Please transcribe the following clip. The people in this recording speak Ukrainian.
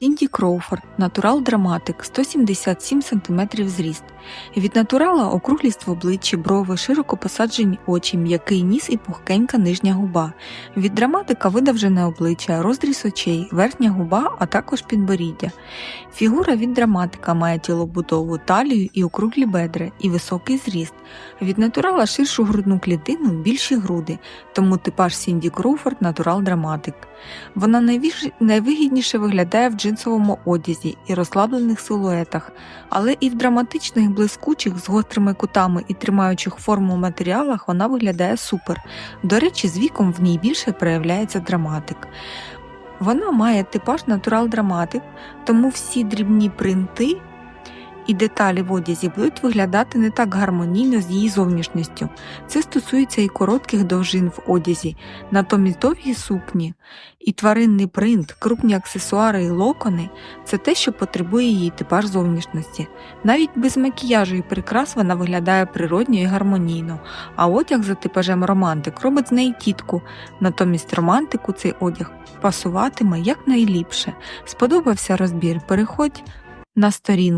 Thank you. Кроуфорд, натурал драматик, 177 см зріст. Від натурала округлість в обличчі, брови, широко посаджені очі, м'який ніс і пухкенька нижня губа. Від драматика видовжене обличчя, розріз очей, верхня губа, а також підборіддя. Фігура від драматика має тілобудову, талію і округлі бедра, і високий зріст. Від натурала ширшу грудну клітину, більші груди, тому типаж Сінді Кроуфорд натурал драматик. Вона найвигідніше виглядає в джинсовому одязі і розслаблених силуетах, але і в драматичних блискучих з гострими кутами і тримаючих форму матеріалах вона виглядає супер. До речі, з віком в ній більше проявляється драматик. Вона має типаж натурал драматик, тому всі дрібні принти і деталі в одязі будуть виглядати не так гармонійно з її зовнішністю. Це стосується і коротких довжин в одязі, натомість довгі сукні і тваринний принт, крупні аксесуари і локони це те, що потребує її типаж зовнішності. Навіть без макіяжу і прикрас вона виглядає природньо і гармонійно, а одяг за типажем романтик робить з неї тітку. Натомість романтику цей одяг пасуватиме якнайліпше. Сподобався розбір? Переходь на сторінку.